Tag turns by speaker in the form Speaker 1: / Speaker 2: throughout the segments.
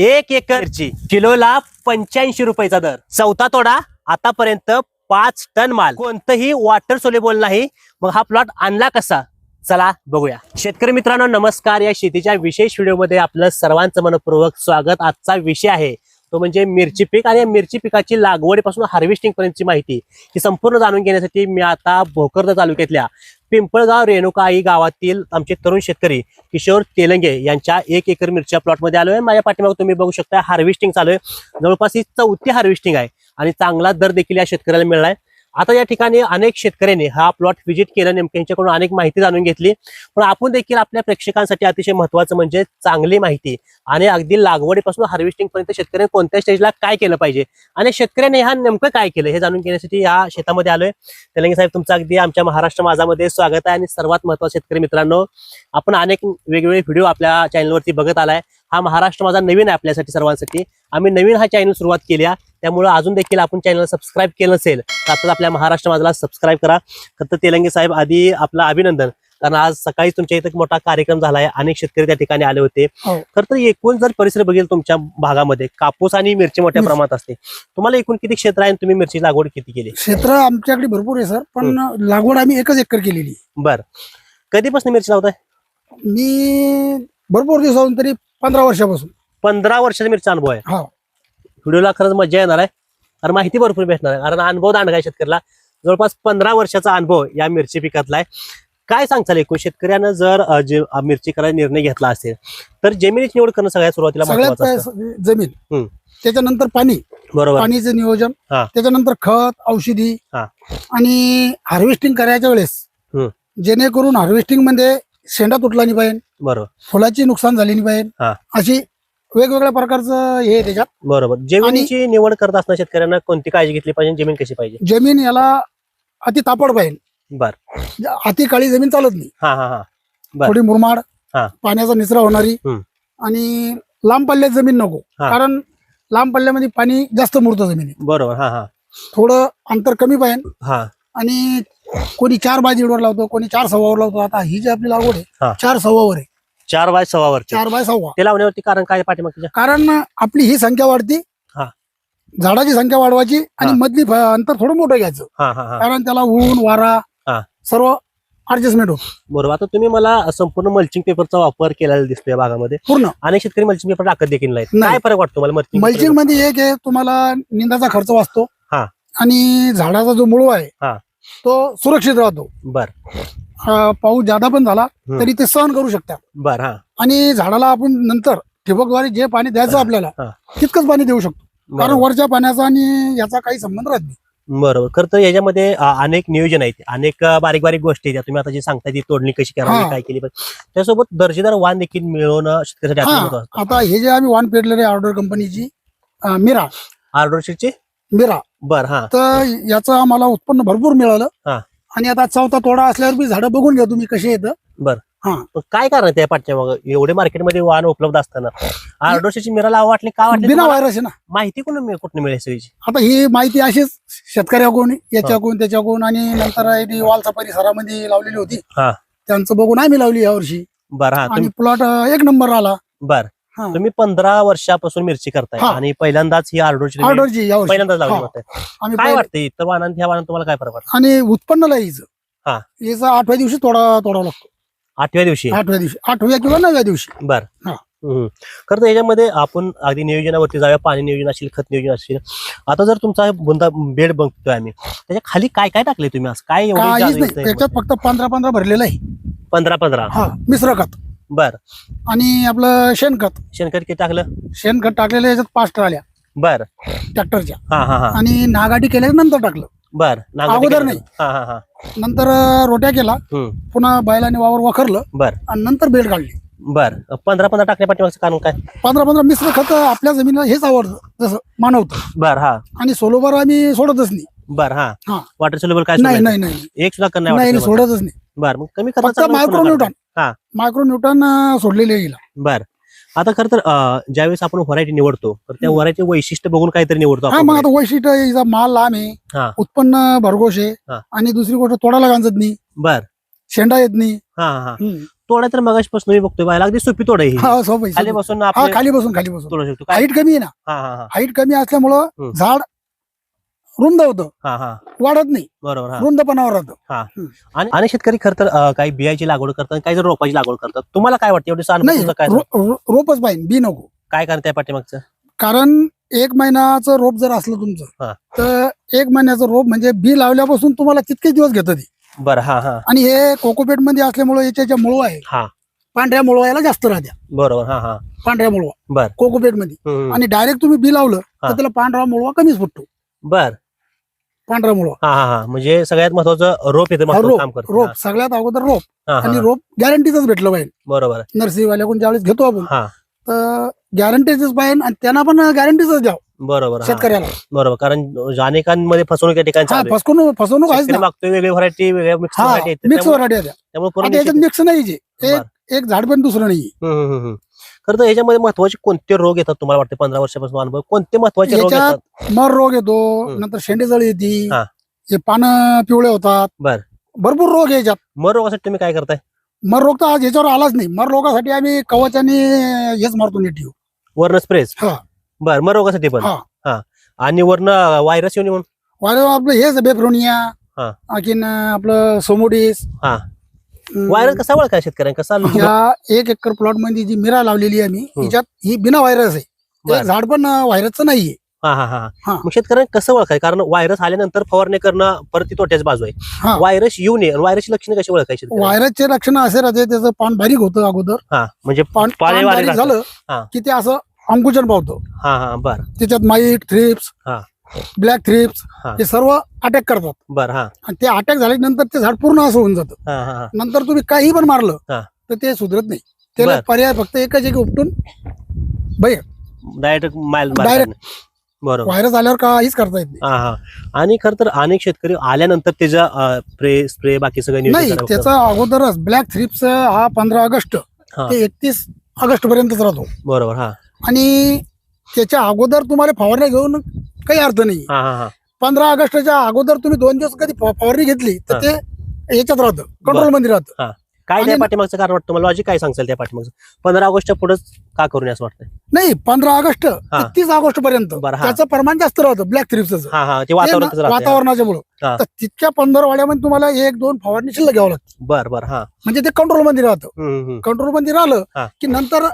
Speaker 1: एक एकरची किलोला पंच्याऐंशी रुपयाचा दर. चौथा तोडा आतापर्यंत पाच टन माल. कोणतंही वॉटर सोलेबल नाही. मग हा प्लॉट आणला कसा? चला बघूया. शेतकरी मित्रांनो नमस्कार. या शेतीच्या विशेष व्हिडिओमध्ये आपलं सर्वांचं मनपूर्वक स्वागत. आजचा विषय आहे तो म्हणजे मिरची पीक आणि या मिरची पिकाची लागवडीपासून हार्वेस्टिंग पर्यंतची माहिती. ही संपूर्ण जाणून घेण्यासाठी मी आता भोकरदा तालुक्यातल्या पिंपळगाव रेणुका आई गावातील आमचे तरुण शेतकरी किशोर तेलंगे यांच्या एक एकर मिरच्या प्लॉटमध्ये आलो आहे माझ्या पाठीमागे तुम्ही बघू शकता हार्वेस्टिंग चालू आहे. जवळपास ही चौथी हार्वेस्टिंग आहे आणि चांगला दर देखील या शेतकऱ्याला मिळालाय. आता या ठिकाणी अनेक शेतकऱ्यांनी हा प्लॉट व्हिजिट केला नेमकं यांच्याकडून अनेक माहिती जाणून घेतली. पण आपण देखील आपल्या प्रेक्षकांसाठी अतिशय महत्वाचं म्हणजे चांगली माहिती आणि अगदी लागवडीपासून हार्वेस्टिंग पर्यंत शेतकऱ्यांनी कोणत्या स्टेजला काय केलं पाहिजे आणि शेतकऱ्यांनी हा नेमकं काय केलं हे जाणून घेण्यासाठी या शेतामध्ये आलोय. तेलंगी साहेब तुमचं अगदी आमच्या महाराष्ट्र माझामध्ये स्वागत आहे आणि सर्वात महत्वाचं शेतकरी मित्रांनो आपण अनेक वेगवेगळे व्हिडिओ आपल्या चॅनलवरती बघत आलाय. हा महाराष्ट्र माझा नवीन आहे आपल्यासाठी सर्वांसाठी. आम्ही नवीन हा चॅनल सुरुवात केली आहे त्यामुळे अजून देखील आपण चॅनल सबस्क्राईब केलं नसेल तर आता आपल्या महाराष्ट्र माझाला सबस्क्राईब करा. तर तेलंगे साहेब आधी आपलं अभिनंदन. कारण आज सकाळी तुमच्या इथे मोठा कार्यक्रम झाला आहे अनेक शेतकरी त्या ठिकाणी आले होते.
Speaker 2: हो.
Speaker 1: खर तर एकूण जर परिसर बघेल तुमच्या भागामध्ये कापूस आणि मिरची मोठ्या. प्रमाणात असते. तुम्हाला एकूण किती क्षेत्र आहे तुम्ही मिरची लागवड किती केली?
Speaker 2: क्षेत्र आमच्याकडे भरपूर आहे सर. पण लागवड आम्ही एकच एकर केलेली.
Speaker 1: बर. कधीपासून मिरची लावताय?
Speaker 2: मी भरपूर दिवसापासून तरी पंधरा वर्षापासून.
Speaker 1: पंधरा वर्षाचा मिरचा अनुभव आहे.
Speaker 2: हा.
Speaker 1: व्हिडिओला खरंच मजा येणार आहे. कारण माहिती भरपूर भेटणार आहे. कारण अनुभव दांडगा आहे शेतकऱ्याला. जवळपास पंधरा वर्षाचा अनुभव या मिरची पिकातला आहे. काय सांगचाल एकूण? शेतकऱ्यानं जर मिरची करायचा निर्णय घेतला असेल तर जमिनीची निवड करणं सगळ्यात सुरुवातीला
Speaker 2: सगळ्यात
Speaker 1: महत्वाचं
Speaker 2: जमीन.
Speaker 1: हम्म.
Speaker 2: त्याच्यानंतर पाणी.
Speaker 1: बरोबर.
Speaker 2: पाणीचं नियोजन.
Speaker 1: हा.
Speaker 2: त्याच्यानंतर खत औषधी
Speaker 1: हा.
Speaker 2: आणि हार्वेस्टिंग करायच्या वेळेस.
Speaker 1: हम्म.
Speaker 2: जेणेकरून हार्वेस्टिंगमध्ये शेंडा तुटला नाही पाहिजे.
Speaker 1: बरोबर.
Speaker 2: फुलाची नुकसान झाली नाही पाहिजे.
Speaker 1: हा.
Speaker 2: अशी वेगवेगळ्या प्रकारचं हे आहे त्याच्यात.
Speaker 1: बरोबर. जमिनीची निवड करत असताना शेतकऱ्यांना कोणती काळजी घेतली पाहिजे जमीन कशी पाहिजे?
Speaker 2: जमीन याला अति तापड पाहिजे
Speaker 1: बर.
Speaker 2: अति काळी जमीन चालत नाही.
Speaker 1: हा हा हा. बर.
Speaker 2: थोडी मुरमाड
Speaker 1: हा.
Speaker 2: पाण्याचा निचरा होणारी
Speaker 1: हम्म.
Speaker 2: आणि लांब पल्ल्यात जमीन नको.
Speaker 1: हा.
Speaker 2: कारण लांब पल्ल्यामध्ये पाणी जास्त मुरतं जमिनीत.
Speaker 1: बरोबर. हा हा.
Speaker 2: थोडं अंतर कमी पाहिजे.
Speaker 1: हा.
Speaker 2: आणि कोणी चार बाय दीडवर लावतो कोणी चार सव्वावर लावतो आता ही जी आपली लागवड
Speaker 1: हा.
Speaker 2: आहे चार सव्वावर आहे
Speaker 1: चार बाय सव्वा वरचे
Speaker 2: चार बाय सव्वा
Speaker 1: ते लावण्यावरती कारण काय पाठीमागच्या
Speaker 2: कारण आपली ही संख्या वाढती
Speaker 1: हा.
Speaker 2: झाडाची संख्या वाढवायची आणि
Speaker 1: हा.
Speaker 2: मधली फ- अंतर थोडं मोठं घ्यायचं
Speaker 1: हा हा हा
Speaker 2: कारण त्याला ऊन वारा
Speaker 1: हा.
Speaker 2: सर्व ऍडजस्टमेंट होत
Speaker 1: बरोबर आता तुम्ही मला संपूर्ण मल्चिंग पेपरचा वापर केलेला दिसतोय या भागामध्ये
Speaker 2: पूर्ण
Speaker 1: अनेक शेतकरी मल्चिंग पेपर टाकत देखील नाहीत
Speaker 2: नाही.
Speaker 1: काय फरक वाटतो मला मल्चिंग
Speaker 2: मल्चिंगमध्ये एक आहे तुम्हाला निंदाचा खर्च वाचतो
Speaker 1: हा.
Speaker 2: आणि झाडाचा जो मुळवा आहे
Speaker 1: हा.
Speaker 2: तो सुरक्षित राहतो.
Speaker 1: बर.
Speaker 2: अं, पाऊस जादा पण झाला
Speaker 1: हम्म.
Speaker 2: तरी ते सहन करू शकतात.
Speaker 1: बर हा.
Speaker 2: आणि झाडाला आपण नंतर ठिबकद्वारे जे पाणी द्यायचं आपल्याला
Speaker 1: हा.
Speaker 2: तितकंच पाणी देऊ शकतो. कारण
Speaker 1: बरोबर
Speaker 2: वरच्या पाण्याचा आणि याचा काही संबंध राहत नाही.
Speaker 1: बरोबर. खरं तर याच्यामध्ये अ, अनेक नियोजन आहेत. अनेक अ, बारीक बारीक गोष्टी आहेत. तुम्ही आता जी सांगताय ती तोडणी कशी करावी
Speaker 2: हा.
Speaker 1: काय केली पाहिजे त्यासोबत दर्जेदार वाण देखील मिळवणं शेतकऱ्यासाठी अत्यंत महत्त्वाचं
Speaker 2: आता हे जे आम्ही वाण पेरलेले ऑर्डर कंपनीची अं, मिरा
Speaker 1: ऑर्डरशीटची
Speaker 2: मिरा
Speaker 1: बर हा.
Speaker 2: तर याचं आम्हाला उत्पन्न भरपूर मिळालं.
Speaker 1: हा.
Speaker 2: आणि आता चौथा तोडा असल्यावर बी झाडं बघून घ्या तुम्ही कसे येतं
Speaker 1: बर.
Speaker 2: हा.
Speaker 1: काय कारण त्या पाठच्या मग? एवढे मार्केटमध्ये वाहन उपलब्ध असताना. ऑर्डरशीटची मिराला वाटली का वाटली
Speaker 2: बिना
Speaker 1: तुम्हाला?
Speaker 2: व्हायरस आहे ना.
Speaker 1: माहिती कोण मिळ- कुठून मिळेल सगळीची?
Speaker 2: आता ही माहिती अशीच शेतकऱ्याकडून याच्याकडून त्याच्याकडून आणि नंतर ही वालसा परिसरामध्ये लावलेली होती.
Speaker 1: हा.
Speaker 2: त्यांचं बघून आम्ही लावली यावर्षी
Speaker 1: बर हा.
Speaker 2: आणि
Speaker 1: तुम्ही
Speaker 2: प्लॉट एक नंबर आला.
Speaker 1: बर.
Speaker 2: हा.
Speaker 1: तुम्ही पंधरा वर्षापासून मिरची करताय
Speaker 2: हा.
Speaker 1: आणि पहिल्यांदाच ही ऑर्डरची
Speaker 2: यावर्षी
Speaker 1: पहिल्यांदाच लावली
Speaker 2: हा. आम्ही
Speaker 1: काय
Speaker 2: पहिले-
Speaker 1: वाटतं इतर वाहनांत ह्या वाहनात तुम्हाला काय फरक वाटतं?
Speaker 2: आणि उत्पन्न हिचं
Speaker 1: हा.
Speaker 2: हिचं आठव्या दिवशी तोडा तोडावा लागतो.
Speaker 1: आठव्या दिवशी?
Speaker 2: आठव्या दिवशी. आठव्या किंवा नवव्या दिवशी.
Speaker 1: बर.
Speaker 2: हा.
Speaker 1: हम्म. खरं तर याच्यामध्ये आपण अगदी नियोजनावरती जाऊया पाणी नियोजन असेल खत नियोजन असेल. आता जर तुमचा बुंदा बेड बघतोय आम्ही त्याच्याखाली काय काय टाकले तुम्ही असं काय एवढी
Speaker 2: काहीच
Speaker 1: जागा
Speaker 2: नाही.
Speaker 1: इथं
Speaker 2: त्याच्यात फक्त पंधरा पंधरा भरलेलं आहे.
Speaker 1: पंधरा पंधरा.
Speaker 2: हा. मिश्र खत.
Speaker 1: बर.
Speaker 2: आणि आपलं शेणखत.
Speaker 1: शेणखत किती टाकलं?
Speaker 2: शेणखत टाकलेलं याच्यात पाच ट्राल्या.
Speaker 1: बर.
Speaker 2: ट्रॅक्टरच्या.
Speaker 1: हा हा हा.
Speaker 2: आणि नागाटी केल्याच्यानंतर टाकलं.
Speaker 1: बर.
Speaker 2: अगोदर
Speaker 1: केली
Speaker 2: नाही.
Speaker 1: हा हा हा.
Speaker 2: नंतर अं, रोट्या केला.
Speaker 1: हम्म.
Speaker 2: पुन्हा बैलाने वावर वखरलं.
Speaker 1: बर.
Speaker 2: आणि नंतर बेड काढली.
Speaker 1: बर. पंधरा पंधरा टाकण्या पाठीमागचं कारण काय?
Speaker 2: पंधरा पंधरा मिश्र खत आपल्या जमिनीला हेच आवडतं जसं मानवतं.
Speaker 1: बर हा.
Speaker 2: आणि सोलोबर आम्ही सोडतच नाही.
Speaker 1: बर हा.
Speaker 2: हा.
Speaker 1: वॉटर सोल्युबल काय
Speaker 2: नाही
Speaker 1: सोडायचं?
Speaker 2: नाही नाही
Speaker 1: एक सुद्धा नाही.
Speaker 2: सोडतच नाही.
Speaker 1: बर मग कमी
Speaker 2: फक्त
Speaker 1: खर्चाचं
Speaker 2: मायक्रो
Speaker 1: उत्पन्न
Speaker 2: न्यूटन
Speaker 1: हा.
Speaker 2: मायक्रो न्यूटन सोडलेले
Speaker 1: बर आता खरं तर अं, ज्यावेळेस आपण व्हरायटी निवडतो तर त्या
Speaker 2: हम्म.
Speaker 1: वैशिष्ट्य बघून काहीतरी निवडतो
Speaker 2: हा
Speaker 1: आपण
Speaker 2: मग आता वैशिष्ट्य हिचा माल लांब
Speaker 1: हा.
Speaker 2: आहे उत्पन्न भरघोष आहे
Speaker 1: हा.
Speaker 2: आणि दुसरी गोष्ट तोडाला गांजत नाही
Speaker 1: बर
Speaker 2: शेंडा येत नाही
Speaker 1: हा हा हा
Speaker 2: हम्म.
Speaker 1: तोडा तर मगाशपासून मी बघतोय बायला अगदी सोपी तोड आहे ही.
Speaker 2: हा सोपं आहे,
Speaker 1: खाली बसून.
Speaker 2: हा
Speaker 1: आपण
Speaker 2: खाली बसून खाली बसून
Speaker 1: तोडू शकतो काय
Speaker 2: हाईट कमी आहे ना
Speaker 1: हा हा हा
Speaker 2: हाईट कमी असल्यामुळं
Speaker 1: हम्म.
Speaker 2: झाड रुंद होतं.
Speaker 1: हा हा.
Speaker 2: वाढत नाही.
Speaker 1: बरोबर हा.
Speaker 2: रुंदपणावर राहतं.
Speaker 1: आणि आणि शेतकरी खर तर अं, काही बियाची लागवड करतात काही जर रोपाची लागवड करतात तुम्हाला काय वाटतं? एवढं
Speaker 2: नाही
Speaker 1: काय
Speaker 2: रो- रो- रोपच पाहिजे बी नको.
Speaker 1: काय कारण त्या पाठीमागचं?
Speaker 2: कारण एक महिन्याचं रोप जर असलं
Speaker 1: हा.
Speaker 2: तुमचं तर एक महिन्याचं रोप म्हणजे बी लावल्यापासून तुम्हाला तितकेच दिवस घेतं ते.
Speaker 1: बरं हा हा.
Speaker 2: आणि हे कोकोपेटमध्ये असल्यामुळे याच्या ज्या मुळवा आहे.
Speaker 1: हा.
Speaker 2: पांढऱ्या मुळवायला जास्त राहत्या.
Speaker 1: बरोबर हा हा.
Speaker 2: पांढऱ्या मुळवा
Speaker 1: बर.
Speaker 2: कोकोपेटमध्ये
Speaker 1: हम्म.
Speaker 2: आणि डायरेक्ट तुम्ही बी लावलं
Speaker 1: हा.
Speaker 2: तर त्याला पांढरा मुळवा कमीच फुटतो.
Speaker 1: बर.
Speaker 2: पांढरा मुळवा
Speaker 1: हा हा हा. म्हणजे सगळ्यात महत्वाचं रोप येतं
Speaker 2: हा,
Speaker 1: महत्वाचं
Speaker 2: रोप
Speaker 1: काम करतं.
Speaker 2: रोप. सगळ्यात अगोदर रोप.
Speaker 1: हा, हा,
Speaker 2: आणि
Speaker 1: हा.
Speaker 2: रोप गॅरंटीच भेटलं पाहिजे
Speaker 1: बरोबर.
Speaker 2: नर्सरीवाल्याकडून ज्यावेळेस घेतो आपण
Speaker 1: हा.
Speaker 2: तर गॅरंटीच पाहिजे आणि त्यांना पण गॅरंटीच द्याव
Speaker 1: बरोबर हा.
Speaker 2: शेतकऱ्याला.
Speaker 1: बरोबर. कारण अनेकांमध्ये फसवणूक या ठिकाणी
Speaker 2: हा
Speaker 1: चालू आहे.
Speaker 2: फसवणूक फसवणूक आहेच
Speaker 1: शेतकरी
Speaker 2: ना
Speaker 1: मागतोय वेगळी व्हरायटी वेगळ्या मिक्स
Speaker 2: हा
Speaker 1: व्हरायटी
Speaker 2: मिक्स आहे
Speaker 1: पूर्ण
Speaker 2: याच्यात नाही जे. एक
Speaker 1: बरं.
Speaker 2: एक झाड पण दुसरं नाही
Speaker 1: हम्म, हम्म, हम्म, हम्म. खरं तर याच्यामध्ये महत्त्वाचे कोणते रोग येतात तुम्हाला वाटते पंधरा वर्षापासून अनुभव? कोणते महत्त्वाचे रोग
Speaker 2: याच्यात
Speaker 1: येतात?
Speaker 2: मर रोग येतो. नंतर शेंडेजळ येते
Speaker 1: हा.
Speaker 2: हे पानं पिवळे होतात.
Speaker 1: बर.
Speaker 2: भरपूर रोग आहे याच्यात.
Speaker 1: मर रोगासाठी तुम्ही काय करताय?
Speaker 2: मर रोग तर आज याच्यावर आलाच नाही. मर रोगासाठी आम्ही कवच आणि हेच मारतो नेटिव्ह
Speaker 1: वर्ण स्प्रेस
Speaker 2: हा.
Speaker 1: बर मर रोगासाठी पण?
Speaker 2: हा.
Speaker 1: हा. आणि वर्ण व्हायरस येऊन म्हणून
Speaker 2: वारे आपलं हेच बेफ्रोनिया
Speaker 1: हा.
Speaker 2: आणखीन आपलं सोमोडिस.
Speaker 1: हा.
Speaker 2: हम्म.
Speaker 1: व्हायरस कसा ओळखाय शेतकऱ्यांना कसा
Speaker 2: या एक एकर प्लॉटमध्ये जी मिरा लावलेली आहे आम्ही
Speaker 1: हम्म.
Speaker 2: याच्यात ही बिना व्हायरस आहे
Speaker 1: बर.
Speaker 2: झाड पण व्हायरसचं नाहीये
Speaker 1: हा हा हा
Speaker 2: हा.
Speaker 1: मग शेतकऱ्यांना कसं ओळखाय कारण व्हायरस आल्यानंतर फवारणी करणं परत ती तोट्याच बाजू आहे व्हायरस येऊ नये व्हायरसची लक्षणं कशी ओळखायची?
Speaker 2: व्हायरसचे लक्षण असे राहते त्याचं पान बारीक होतं अगोदर
Speaker 1: हा म्हणजे
Speaker 2: पान
Speaker 1: पाणी
Speaker 2: पान
Speaker 1: वारे
Speaker 2: बारीक
Speaker 1: राहतं.
Speaker 2: झालं
Speaker 1: हा.
Speaker 2: की ते असं अंकुचन पावतं
Speaker 1: हा हा बर
Speaker 2: त्याच्यात माईट थ्रिप्स
Speaker 1: हा.
Speaker 2: ब्लॅक थ्रिप्स
Speaker 1: हा.
Speaker 2: हे सर्व अटॅक करतात
Speaker 1: बर हा
Speaker 2: आणि ते अटॅक झाल्यानंतर ते झाड पूर्ण असं होऊन जातं
Speaker 1: हा हा हा
Speaker 2: नंतर तुम्ही काही पण मारलं
Speaker 1: हा.
Speaker 2: तर ते सुधरत नाही त्याला
Speaker 1: बर.
Speaker 2: पर्याय फक्त एकच एक उपटून बाई
Speaker 1: डायरेक्ट माल
Speaker 2: Direct.
Speaker 1: बरोबर
Speaker 2: व्हायरस आल्यावर काहीच करता येत नाही
Speaker 1: हा हा आणि खर तर अनेक शेतकरी आल्यानंतर त्याच्या स्प्रे स्प्रे बाकी सगळं नियोजन
Speaker 2: नाही
Speaker 1: करावं लागतं.
Speaker 2: त्याचा अगोदरच ब्लॅक थ्रिप्स हा पंधरा ऑगस्ट
Speaker 1: हा.
Speaker 2: ते एकतीस ऑगस्ट पर्यंतच राहतो
Speaker 1: बरोबर हा
Speaker 2: आणि त्याच्या अगोदर तुम्हाला फवारणी घेऊन काही अर्थ नाही
Speaker 1: हा हा हा.
Speaker 2: पंधरा ऑगस्टच्या अगोदर तुम्ही दोन दिवस कधी फवारणी घेतली तर. ते याच्यात राहतं कंट्रोलमध्ये राहतं.
Speaker 1: काय त्या
Speaker 2: आणि-
Speaker 1: पाठीमागचं कारण वाटतं मला लॉजिक काय सांगचाल त्या पाठीमागचं? पंधरा ऑगस्टच्या पुढेच का करून असं वाटतंय?
Speaker 2: नाही पंधरा ऑगस्ट
Speaker 1: हा.
Speaker 2: तीस ऑगस्ट पर्यंत
Speaker 1: बरं, हा.
Speaker 2: त्याचं प्रमाण जास्त राहतं ब्लॅक थ्रिप्सचं
Speaker 1: हा हा. ते
Speaker 2: वातावरणाच्या मुळे
Speaker 1: हा.
Speaker 2: तर तितक्या पंधरा वाड्यामध्ये तुम्हाला एक दोन फवारणी शिल्लक घ्यावं लागतं.
Speaker 1: बर बर हा.
Speaker 2: म्हणजे ते कंट्रोलमध्ये राहतं.
Speaker 1: हम्म, हम्म,
Speaker 2: कंट्रोलमध्ये राहिलं
Speaker 1: हा.
Speaker 2: की नंतर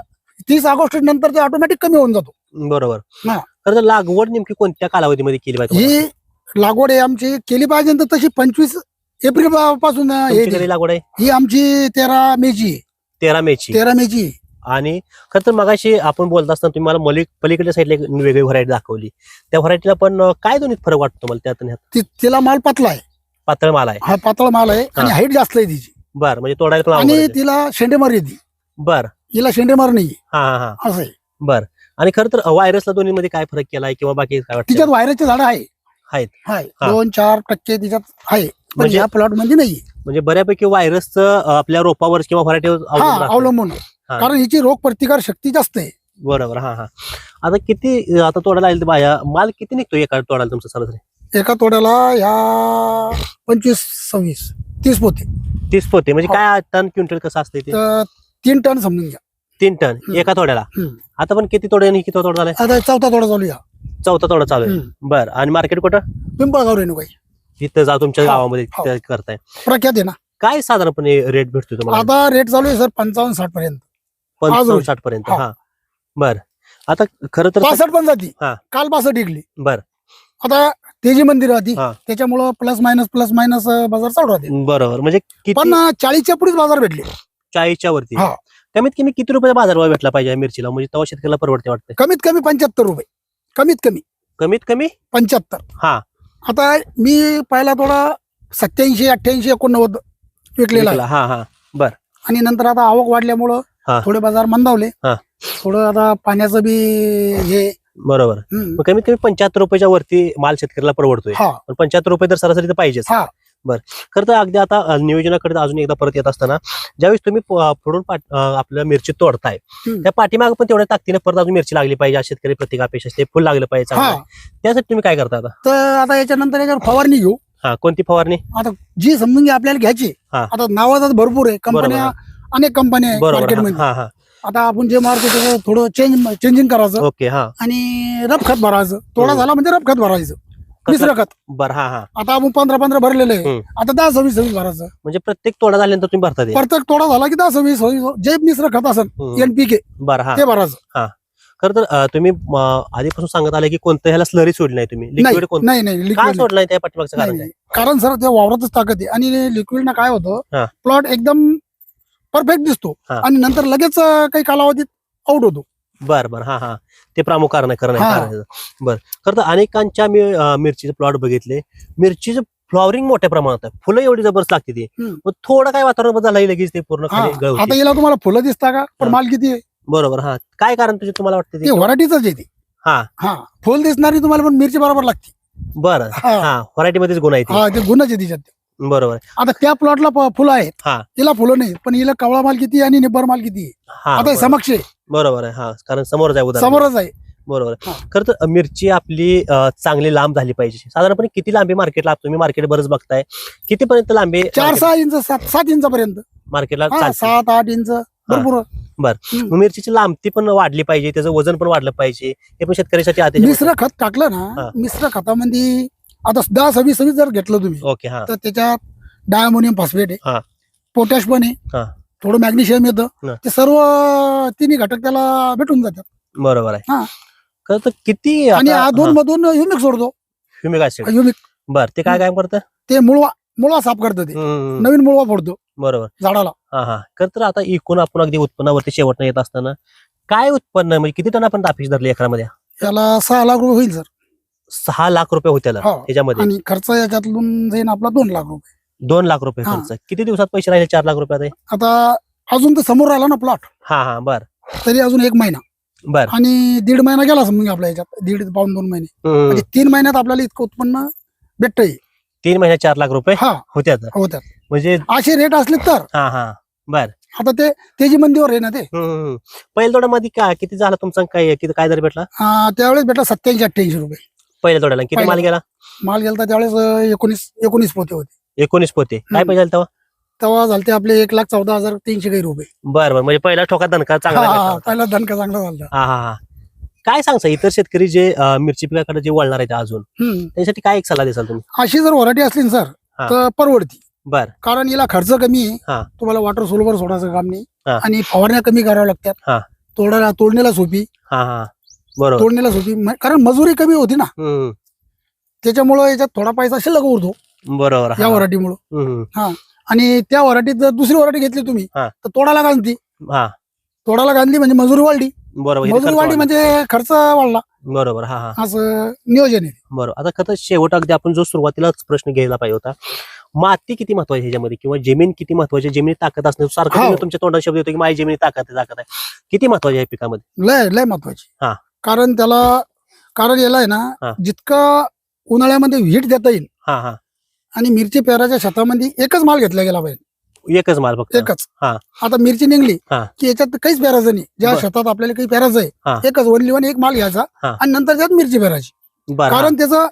Speaker 2: तीस ऑगस्ट नंतर ते ऑटोमॅटिक कमी होऊन जातो.
Speaker 1: बरोबर.
Speaker 2: हा.
Speaker 1: खरं तर लागवड नेमकी कोणत्या कालावधीमध्ये केली पाहिजे?
Speaker 2: ही लागवड आहे आमची केली पाहिजे तर तशी पंचवीस एप्रिलपासून हे
Speaker 1: लागवड आहे?
Speaker 2: ही आमची तेरा मेची आहे.
Speaker 1: तेरा मेची
Speaker 2: तेरा मेची आहे.
Speaker 1: आणि खरं तर मगाशी आपण बोलत असताना तुम्ही मला मलिक पलीकडच्या साईडला एक वेगळी व्हरायटी दाखवली. त्या व्हरायटीला पण अं, काय दोन्ही फरक वाटतो तुम्हाला त्यात आणि ह्यात?
Speaker 2: ती तिला माल पतला आहे.
Speaker 1: पातळ माल आहे.
Speaker 2: हा पातळ माल आहे आणि. हाईट जास्त आहे तिची.
Speaker 1: बर म्हणजे तोडायला पण अवघड
Speaker 2: आणि
Speaker 1: आहे.
Speaker 2: तिला शेंडेमार येते
Speaker 1: बर.
Speaker 2: हिला शेंडेमार नाही
Speaker 1: हा हा हा.
Speaker 2: असं आहे.
Speaker 1: बर. आणि खरं तर व्हायरसला दोन्ही मध्ये काय फरक केलाय किंवा बाकी काय वाटतं?
Speaker 2: तिच्यात व्हायरसचे झाड आहे
Speaker 1: आहेत.
Speaker 2: आहे
Speaker 1: हा.
Speaker 2: दोन चार टक्के तिच्यात आहे. पण
Speaker 1: म्हणजे-
Speaker 2: या प्लॉटमध्ये नाही.
Speaker 1: म्हणजे बऱ्यापैकी व्हायरसचं आपल्या रोपावर किंवा व्हरायटीवर
Speaker 2: हा अवलंबून.
Speaker 1: हा.
Speaker 2: कारण हिची रोग प्रतिकार शक्ती जास्त आहे.
Speaker 1: बरोबर. हा हा. आता किती अं, आता तोडायला आले बाया. माल किती निघतो एका तोडायला तुमचं सरासरी?
Speaker 2: एका तोड्याला ह्या पंचवीस सव्वीस तीस पोते.
Speaker 1: तीस पोते. म्हणजे काय टन क्विंटल कसं असते ते?
Speaker 2: तर तीन टन समजून घ्या.
Speaker 1: तीन टन. एका तोड्याला.
Speaker 2: हम्म.
Speaker 1: आता पण किती तोडे आणि किती तोडा झालाय
Speaker 2: आता चौथा तोडा चालू या
Speaker 1: चौथा तोडा चालू आहे. बर आणि मार्केट कुठं?
Speaker 2: पिंपळगाव रेणुकाई
Speaker 1: तिथं जा तुमच्या
Speaker 2: हो,
Speaker 1: गावामध्ये
Speaker 2: हो.
Speaker 1: तिथं करताय.
Speaker 2: प्रख्यात आहे ना.
Speaker 1: काय साधारणपणे रेट भेटतो तुम्हाला?
Speaker 2: आता रेट चालू आहे सर पंचावन्न साठ पर्यंत.
Speaker 1: पंचावन्न
Speaker 2: रोजी.
Speaker 1: साठ पर्यंत
Speaker 2: हा.
Speaker 1: हा. बर. आता खरं तर
Speaker 2: पासष्ट पण जाती.
Speaker 1: हा.
Speaker 2: काल पासष्ट डिग्री
Speaker 1: बर.
Speaker 2: आता तेजी मंदिर राहती
Speaker 1: हा.
Speaker 2: त्याच्यामुळं प्लस मायनस प्लस मायनस बाजार चालू राहते.
Speaker 1: बरोबर. म्हणजे किती
Speaker 2: पण चाळीसच्या पुढेच बाजार भेटले.
Speaker 1: चाळीसच्या वरती.
Speaker 2: हा.
Speaker 1: कमीत कमी किती रुपये बाजारभाव भेटला पाहिजे या मिरचीला? म्हणजे तेव्हा शेतकऱ्याला परवडते वाटतं.
Speaker 2: कमीत कमी पंच्याहत्तर रुपये. कमीत कमी.
Speaker 1: कमीत कमी?
Speaker 2: पंच्याहत्तर.
Speaker 1: हा.
Speaker 2: आता मी पहिला थोडा सत्याऐंशी अठ्ठ्याऐंशी एकोणनव्वद विकलेला आहे.
Speaker 1: हा हा.
Speaker 2: आणि नंतर आता आवक वाढल्यामुळं
Speaker 1: हा.
Speaker 2: थोडे बाजार मंदावले.
Speaker 1: हा.
Speaker 2: थोडं आता पाण्याचं बी हे.
Speaker 1: बरोबर.
Speaker 2: हम्म,
Speaker 1: मग कमीत कमी पंच्याहत्तर रुपयाच्या वरती माल शेतकऱ्याला परवडतोय.
Speaker 2: हा.
Speaker 1: पण पंच्याहत्तर रुपये तर सरासरी तर पाहिजेच.
Speaker 2: हा.
Speaker 1: बर. खरं तर अगदी आता नियोजनाकडे अजून एकदा परत येत असताना ज्यावेळेस तुम्ही प- पुढून पाट- अ, आपलं मिरची तोडताय. त्या पाठीमाग पण तेवढ्या ताकदीने परत अजून मिरची लागली पाहिजे शेतकरी प्रत्येक अपेक्षा असते फुल लागलं पाहिजे. त्यासाठी तुम्ही काय करता आता?
Speaker 2: तर आता याच्यानंतर याच्यावर फवारणी घेऊ.
Speaker 1: हा कोणती फवारणी?
Speaker 2: आता जी समजून घ्या आपल्याला घ्यायची
Speaker 1: हा.
Speaker 2: आता नावाचा भरपूर आहे कंपन्या अनेक कंपन्या आहे
Speaker 1: बरोबर.
Speaker 2: मार्केटमध्ये
Speaker 1: हा हा
Speaker 2: आता आपण जे मारतो थोडं चेंज चेंजिंग करायचं.
Speaker 1: ओके हा.
Speaker 2: आणि रफ खत भरायचं. थोडा. झाला म्हणजे रफ खत भरायचं. मिश्र खत
Speaker 1: बर हा हा.
Speaker 2: आता आपण पंधरा पंधरा भरलेलं आहे.
Speaker 1: हम्म.
Speaker 2: आता दहा सव्वीस सव्वीस भरायचं.
Speaker 1: म्हणजे प्रत्येक तोडा झाल्यानंतर तुम्ही भरता ते?
Speaker 2: प्रत्येक तोडा झाला की दहा सव्वीस सव्वीस जे मिश्र खत असेल
Speaker 1: हम्म.
Speaker 2: एनपीके
Speaker 1: बर हा.
Speaker 2: ते भरायचं.
Speaker 1: खरं तर अं, तुम्ही अं, आधीपासून सांगत आले की कोणतं ह्याला स्लरी सोडली नाही तुम्ही. लिक्विड कोणतं?
Speaker 2: नाही नाही
Speaker 1: काय
Speaker 2: लिक्विड
Speaker 1: सोडलं नाही त्या पाठीमागचं कारण
Speaker 2: नाही. कारण सर ते वावरातच ताकद आहे. आणि लिक्विडनं काय
Speaker 1: हा.
Speaker 2: होतं प्लॉट एकदम परफेक्ट दिसतो.
Speaker 1: हा.
Speaker 2: आणि नंतर लगेच अं, काही कालावधीत आउट होतो.
Speaker 1: बर बर. हा हा. ते प्रामुख कारण आहे, कारण आहे,
Speaker 2: हा.
Speaker 1: कारण. बर. खरं तर अनेकांच्या मी अं, मिरचीचे प्लॉट बघितले. मिरचीचं फ्लॉवरिंग मोठ्या प्रमाणात आहे. फुलं एवढी जबरदस्त लागते ती.
Speaker 2: हम्म.
Speaker 1: मग थोडं काय वातावरण बदल झालं लगेच ते पूर्ण
Speaker 2: हा.
Speaker 1: खाली गळवते.
Speaker 2: आता याला तुम्हाला फुलं दिसता का? पण
Speaker 1: हा.
Speaker 2: माल किती आहे?
Speaker 1: बरोबर. हा. काय कारण तुझे तुम्हाला वाटतं
Speaker 2: ते
Speaker 1: ते?
Speaker 2: व्हरायटीच आहे ती.
Speaker 1: हा.
Speaker 2: हा. फुल दिसणारी तुम्हाला पण मिरची बरोबर लागते.
Speaker 1: बरं.
Speaker 2: हा.
Speaker 1: हा. व्हरायटी मध्येच गुण आहे ते.
Speaker 2: हा, ते गुणच आहे तिच्यात.
Speaker 1: बरोबर.
Speaker 2: आता त्या प्लॉटला प- फुलं आहेत.
Speaker 1: हा.
Speaker 2: हिला फुलं नाही पण हिला कवळा माल किती आहे आणि निब्बर माल किती आहे?
Speaker 1: हा
Speaker 2: आता हे
Speaker 1: बरोबर.
Speaker 2: समक्ष आहे.
Speaker 1: बरोबर आहे हा. कारण समोर जाय उदाहरण.
Speaker 2: समोरच आहे.
Speaker 1: बरोबर आहे. खरं तर मिरची आपली अं, चांगली लांब झाली पाहिजे. साधारणपणे किती लांबी मार्केटला तुम्ही मार्केट बरंच बघताय. कितीपर्यंत लांबी
Speaker 2: चार सहा इंच सात सात इंचापर्यंत.
Speaker 1: मार्केटला
Speaker 2: हा सात आठ इंच भरपूर.
Speaker 1: मिरचीची लांबी पण वाढली पाहिजे त्याचं वजन पण वाढलं पाहिजे. हे पण शेतकऱ्यासाठी अतिशय
Speaker 2: मिश्र खत टाकलं
Speaker 1: हा.
Speaker 2: ना मिश्र खतामध्ये आता दहा सव्वीस सव्वीस जर घेतलं तुम्ही
Speaker 1: ओके हा.
Speaker 2: तर त्याच्यात डायमोनियम फॉस्फेट
Speaker 1: हा.
Speaker 2: आहे पोटॅश पण आहे
Speaker 1: हा.
Speaker 2: थोडं मॅग्नेशियम
Speaker 1: हा.
Speaker 2: येतं ते सर्व तिन्ही घटक त्याला भेटून जातात.
Speaker 1: बरोबर आहे.
Speaker 2: हा.
Speaker 1: खरं तर किती
Speaker 2: आणि अधून मधून युमिक सोडतो.
Speaker 1: ह्युमिक ऍसिड
Speaker 2: युमिक
Speaker 1: बर ते काय काय करतं?
Speaker 2: ते मुळवा मुळवा साफ करतं ते.
Speaker 1: हम्म,
Speaker 2: नवीन मुळवा फोडतो.
Speaker 1: बरोबर.
Speaker 2: झाडाला.
Speaker 1: हा हा. खरं तर आता इकून आपण अगदी उत्पन्नावरती शेवटनं येत असताना काय उत्पन्न म्हणजे किती टन आपण अपेक्षा धरली एकरामध्ये?
Speaker 2: त्याला सहा लाख रुपये होईल सर.
Speaker 1: सहा लाख रुपये होते त्याला
Speaker 2: हो.
Speaker 1: त्याच्यामध्ये
Speaker 2: आणि खर्च याच्यातून जाईन आपला दोन लाख रुपये.
Speaker 1: दोन लाख रुपये
Speaker 2: हा.
Speaker 1: खर्च. किती दिवसात पैसे राहिले चार लाख रुपयात?
Speaker 2: आता अजून तर समोर आला ना प्लॉट
Speaker 1: हा हा बर.
Speaker 2: तरी अजून एक महिना.
Speaker 1: बर.
Speaker 2: आणि दीड महिना गेला समजून आपल्या याच्यात दीड पाऊन दोन महिने.
Speaker 1: हम्म.
Speaker 2: म्हणजे तीन महिन्यात आपल्याला इतकं उत्पन्न भेटतंय.
Speaker 1: तीन महिन्यात चार लाख रुपये
Speaker 2: हा.
Speaker 1: होते आता.
Speaker 2: होत्यात
Speaker 1: म्हणजे
Speaker 2: असे रेट असले तर.
Speaker 1: हा हा. बर.
Speaker 2: आता ते तेजी मंदीवर आहे ना ते.
Speaker 1: पहिल्या तोड्यामध्ये काय किती झाला तुमचा काय किती काय दर भेटला?
Speaker 2: अं, त्यावेळेस भेटला सत्याऐंशी अठ्ठ्याऐंशी रुपये.
Speaker 1: पहिल्या तोड्याला किती माल. गेला?
Speaker 2: माल गेला तर त्यावेळेस एकोणीस एकोणीस पोते होते.
Speaker 1: एकोणीस पोते. काय झाले तेव्हा?
Speaker 2: तेव्हा झाले आपले एक लाख चौदा हजार तीनशे काही रुपये.
Speaker 1: बर बर. म्हणजे पहिला ठोका दणका चांगला
Speaker 2: हा, हा. पहिला धनका चांगला झाला.
Speaker 1: हा हा हा. काय सांगता इतर शेतकरी जे अं, मिरची पिकाकडे जे वळणार आहेत अजून
Speaker 2: हम्म.
Speaker 1: त्यासाठी काय एक सल्ला देसाल तुम्ही?
Speaker 2: अशी जर व्हरायटी असली ना सर
Speaker 1: हा.
Speaker 2: तर परवडती.
Speaker 1: बर.
Speaker 2: कारण याला खर्च कमी
Speaker 1: हा.
Speaker 2: आहे तुम्हाला वॉटर सोलवर सोडायचं काम नाही.
Speaker 1: हा.
Speaker 2: आणि फवारण्या कमी कराव्या
Speaker 1: हा.
Speaker 2: लागतात तोडायला तोडण्याला सोपी.
Speaker 1: हा हा. बरोबर.
Speaker 2: तोडण्याला सोपी म- कारण मजुरी कमी होती ना.
Speaker 1: हम्म.
Speaker 2: त्याच्यामुळं याच्यात थोडा पैसा शिल्लक उरतो.
Speaker 1: बरोबर.
Speaker 2: या
Speaker 1: हा.
Speaker 2: व्हरायटीमुळं
Speaker 1: हम्म.
Speaker 2: आणि त्या व्हरायटीत जर दुसरी व्हरायटी घेतली तुम्ही
Speaker 1: हा.
Speaker 2: तर तोडाला घालती.
Speaker 1: हा.
Speaker 2: तोडाला घातली म्हणजे मजुरी वाढली.
Speaker 1: बरोबर.
Speaker 2: मजुरी
Speaker 1: खर्च
Speaker 2: वाढली
Speaker 1: वाढला?
Speaker 2: म्हणजे खर्च वाढला.
Speaker 1: बरोबर. हा हा.
Speaker 2: असं नियोजन आहे.
Speaker 1: बरोबर. आता खरं शेवट अगदी आपण जो सुरुवातीलाच प्रश्न घ्यायला पाहिजे होता माती किती महत्वाची आहे ह्याच्यामध्ये किंवा जमीन किती महत्वाची आहे? जमिनीत ताकद असणे सारखं
Speaker 2: हो.
Speaker 1: तुम्ही तुमच्या तोंडात शब्द येतो की माझी जमिनीत ताकद आहे ताकद आहे. किती महत्वाची आहे पिकामध्ये?
Speaker 2: लय लय महत्वाची.
Speaker 1: हा.
Speaker 2: कारण त्याला कारण याला आहे
Speaker 1: हा.
Speaker 2: ना जितकं उन्हाळ्यामध्ये व्हीट देता येईल
Speaker 1: हा हा
Speaker 2: आणि मिरची पेराच्या शेतामध्ये एकच माल घेतला गेला पाहिजे
Speaker 1: एकच माल फक्त
Speaker 2: एकच
Speaker 1: हा.
Speaker 2: आता मिरची निघली
Speaker 1: हा.
Speaker 2: की याच्यात काहीच पेरायचं नाही ज्या
Speaker 1: बर.
Speaker 2: शेतात आपल्याला काही पेरायचं
Speaker 1: हा.
Speaker 2: आहे एकच वनली वन एक माल घ्यायचा
Speaker 1: हा.
Speaker 2: आणि नंतर त्यात मिरची पेरायची
Speaker 1: बरं हा.
Speaker 2: कारण त्याचं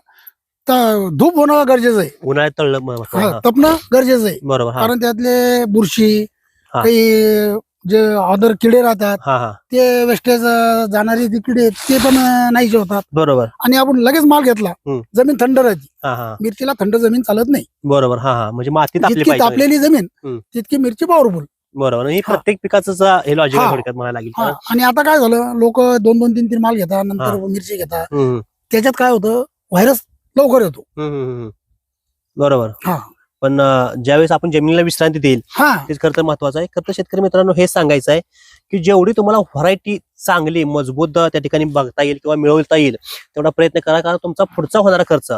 Speaker 2: त- धूप होणं गरजेचं आहे
Speaker 1: उन्हाळ्यात तळलं
Speaker 2: हा,
Speaker 1: हा.
Speaker 2: तपणं गरजेचं आहे
Speaker 1: बरोबर हा
Speaker 2: कारण त्यातले बुरशी
Speaker 1: हा.
Speaker 2: काही जे अदर किडे राहतात
Speaker 1: हा हा.
Speaker 2: ते वेस्टेज जाणारे जे किडे आहेत, ते पण अं, नाहीसे होतात
Speaker 1: बरोबर.
Speaker 2: आणि आपण लगेच माल घेतला
Speaker 1: हम्म.
Speaker 2: जमीन थंड राहते
Speaker 1: हा हा.
Speaker 2: मिरचीला थंड जमीन चालत नाही.
Speaker 1: बरोबर हा हा. म्हणजे माती तापली
Speaker 2: जितकी
Speaker 1: पाहिजे.
Speaker 2: तापलेली जमीन
Speaker 1: हम्म.
Speaker 2: तितकी मिरची पॉवरफुल
Speaker 1: बरोबर. आणि हे
Speaker 2: हा.
Speaker 1: प्रत्येक पिकाचं हे लॉजिक
Speaker 2: हा.
Speaker 1: थोडक्यात म्हणायला लागेल.
Speaker 2: हा. आणि आता काय झालं लोक दोन दोन तीन तीन माल घेतात नंतर. मिरची घेतात.
Speaker 1: हम्म,
Speaker 2: त्याच्यात काय होतं व्हायरस लवकर येतो.
Speaker 1: हम्म, हम्म, हम्म. बरोबर.
Speaker 2: हा.
Speaker 1: पण अं, ज्यावेळेस आपण जमिनीला विश्रांती देईल
Speaker 2: हा.
Speaker 1: तेच खरं तर महत्वाचं आहे. खरं तर शेतकरी मित्रांनो हेच सांगायचं आहे की जेवढी तुम्हाला व्हरायटी चांगली मजबूत त्या ठिकाणी बघता येईल किंवा मिळवता येईल तेवढा प्रयत्न करा कारण तुमचा पुढचा होणारा खर्च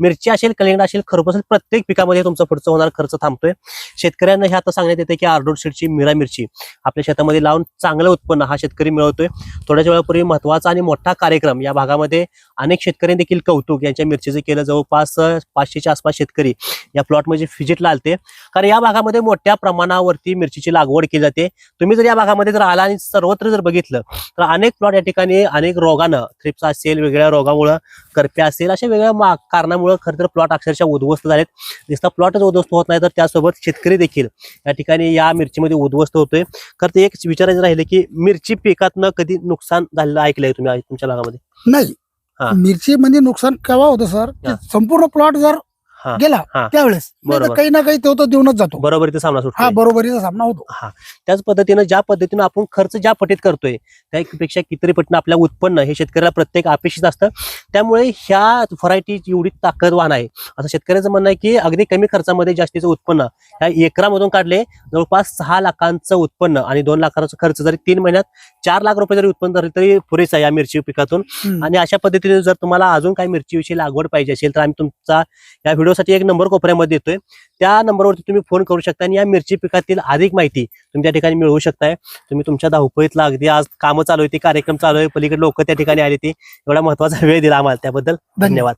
Speaker 1: मिरची असेल कलिंगडा असेल खरपूस असेल प्रत्येक पिकामध्ये तुमचा पुढचा होणारा खर्च थांबतोय. शेतकऱ्यांना हे आता सांगण्यात येते की आर्डोड सीडची मिरा मिरची आपल्या शेतामध्ये लावून चांगलं उत्पन्न हा शेतकरी मिळवतोय. थोड्याच वेळापूर्वी महत्त्वाचा आणि मोठा कार्यक्रम या भागामध्ये अनेक शेतकऱ्यांनी देखील कौतुक यांच्या मिरचीचं केलं. जवळपास पाचशेच्या आसपास शेतकरी या प्लॉटमध्ये व्हिजिटला आलते कारण या भागामध्ये मोठ्या प्रमाणावरती मिरचीची लागवड केली जाते. तुम्ही जर या भागामध्ये जर आला आणि सर्वत्र जर बघितलं तर अनेक प्लॉट या ठिकाणी अनेक रोगानं थ्रिप्स असेल वेगवेगळ्या रोगामुळं करप्या असेल अशा वेगळ्या कारणामुळं खरं तर प्लॉट अक्षरशः उद्ध्वस्त झालेत. नुसता प्लॉटच उद्ध्वस्त होत नाही तर त्यासोबत शेतकरी देखील या ठिकाणी या मिरचीमध्ये उद्ध्वस्त होतोय. खरं ते एक विचारायचं राहिलं की मिरची पिकातनं कधी नुकसान झालेलं ऐकलंय तुम्ही तुमच्या भागामध्ये?
Speaker 2: नाही.
Speaker 1: हा.
Speaker 2: मिरची मध्ये नुकसान केव्हा होतं सर. संपूर्ण प्लॉट जर
Speaker 1: हा.
Speaker 2: गेला
Speaker 1: हा.
Speaker 2: त्यावेळेस नाही तर
Speaker 1: बरोबर.
Speaker 2: काही ना काही तो तो देऊनच जातो
Speaker 1: बरोबर इथे सामना
Speaker 2: हा
Speaker 1: सुटतो
Speaker 2: बरोबरीचा सामना होतो
Speaker 1: हा त्याच पद्धतीनं ज्या पद्धतीनं आपण खर्च ज्या पटीत करतोय त्यापेक्षा कितीतरी पटीनं आपल्या उत्पन्न हे शेतकऱ्याला प्रत्येक अपेक्षित असतं त्यामुळे ह्या व्हरायटी एवढी ताकदवान आहे असं शेतकऱ्याचं म्हणणं आहे की अगदी कमी खर्चामध्ये जास्तीचं उत्पन्न ह्या एकरामधून काढले जवळपास सहा लाखांचं उत्पन्न आणि दोन लाखांचा खर्च जरी तीन महिन्यात चार लाख रुपये जरी उत्पन्न झाले तरी आहे या मिरची पिकातून
Speaker 2: हम्म.
Speaker 1: आणि अशा पद्धतीने जर तुम्हाला अजून काही मिरचीविषयी लागवड पाहिजे असेल तर आम्ही तुमचा या व्हिडिओसाठी एक नंबर कोपऱ्यामध्ये देतोय. त्या नंबरवरती तुम्ही फोन करू शकता आणि या मिरची पिकातील अधिक माहिती तुम्ही त्या ठिकाणी मिळवू शकताय. तुम्ही तुमच्या धावपळीतला अगदी आज कामं चालू आहे ती कार्यक्रम चालू आहे पलीकडे लोक त्या ठिकाणी आले ती. एवढा महत्त्वाचा वेळ दिला आम्हाला त्याबद्दल. धन्यवाद.